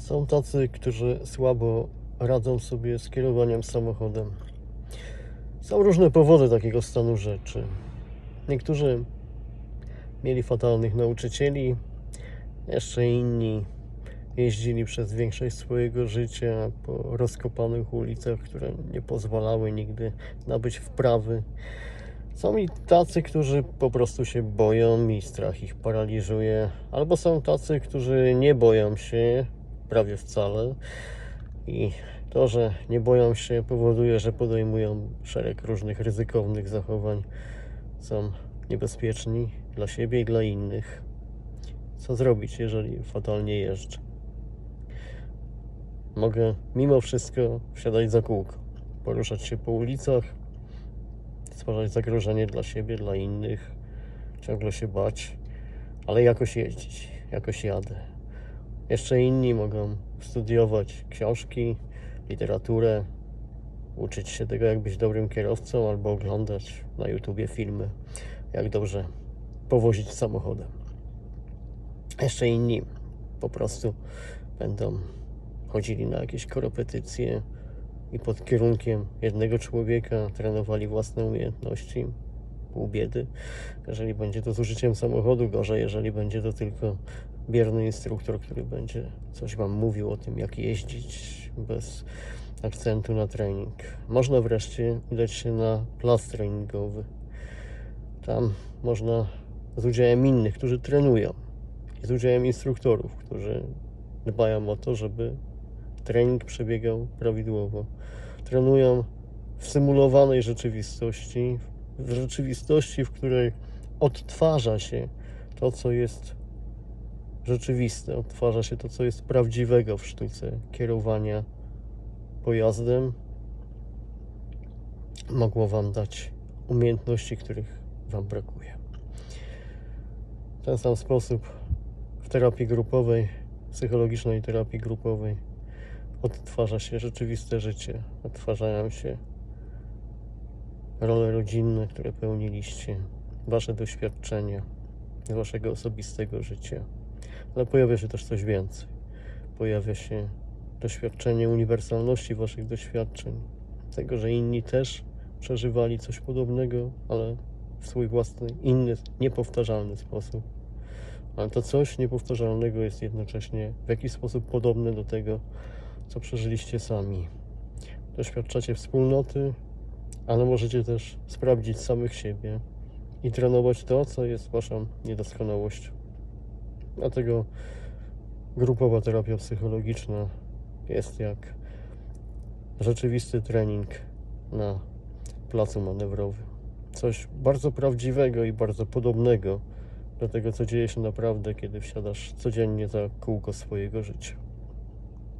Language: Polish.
Są tacy, którzy słabo radzą sobie z kierowaniem samochodem. Są różne powody takiego stanu rzeczy. Niektórzy mieli fatalnych nauczycieli, jeszcze inni jeździli przez większość swojego życia po rozkopanych ulicach, które nie pozwalały nigdy nabyć wprawy. Są i tacy, którzy po prostu się boją i strach ich paraliżuje, albo są tacy, którzy nie boją się prawie wcale i to, że nie boją się powoduje, że podejmują szereg różnych ryzykownych zachowań. Są niebezpieczni dla siebie i dla innych. Co zrobić, jeżeli fatalnie jeżdżę? Mogę mimo wszystko wsiadać za kółko, poruszać się po ulicach, stwarzać zagrożenie dla siebie, dla innych, ciągle się bać, ale jakoś jeździć, jakoś jadę. Jeszcze inni mogą studiować książki, literaturę, uczyć się tego, jak być dobrym kierowcą, albo oglądać na YouTubie filmy, jak dobrze powozić samochodem. Jeszcze inni po prostu będą chodzili na jakieś korepetycje i pod kierunkiem jednego człowieka trenowali własne umiejętności. Pół biedy, jeżeli będzie to z użyciem samochodu, gorzej, jeżeli będzie to tylko bierny instruktor, który będzie coś Wam mówił o tym, jak jeździć bez akcentu na trening. Można wreszcie udać się na plac treningowy. Tam można z udziałem innych, którzy trenują i z udziałem instruktorów, którzy dbają o to, żeby trening przebiegał prawidłowo. Trenują w symulowanej rzeczywistości, w rzeczywistości, w której odtwarza się to, co jest rzeczywiste, odtwarza się to, co jest prawdziwego w sztuce kierowania pojazdem. Mogło Wam dać umiejętności, których Wam brakuje. W ten sam sposób w terapii grupowej, psychologicznej terapii grupowej odtwarza się rzeczywiste życie, odtwarzają się role rodzinne, które pełniliście, Wasze doświadczenia Waszego osobistego życia. Ale pojawia się też coś więcej. Pojawia się doświadczenie uniwersalności Waszych doświadczeń, tego, że inni też przeżywali coś podobnego, ale w swój własny, inny, niepowtarzalny sposób. Ale to coś niepowtarzalnego jest jednocześnie w jakiś sposób podobne do tego, co przeżyliście sami. Doświadczacie wspólnoty, ale możecie też sprawdzić samych siebie i trenować to, co jest Waszą niedoskonałością. Dlatego grupowa terapia psychologiczna jest jak rzeczywisty trening na placu manewrowym. Coś bardzo prawdziwego i bardzo podobnego do tego, co dzieje się naprawdę, kiedy wsiadasz codziennie za kółko swojego życia.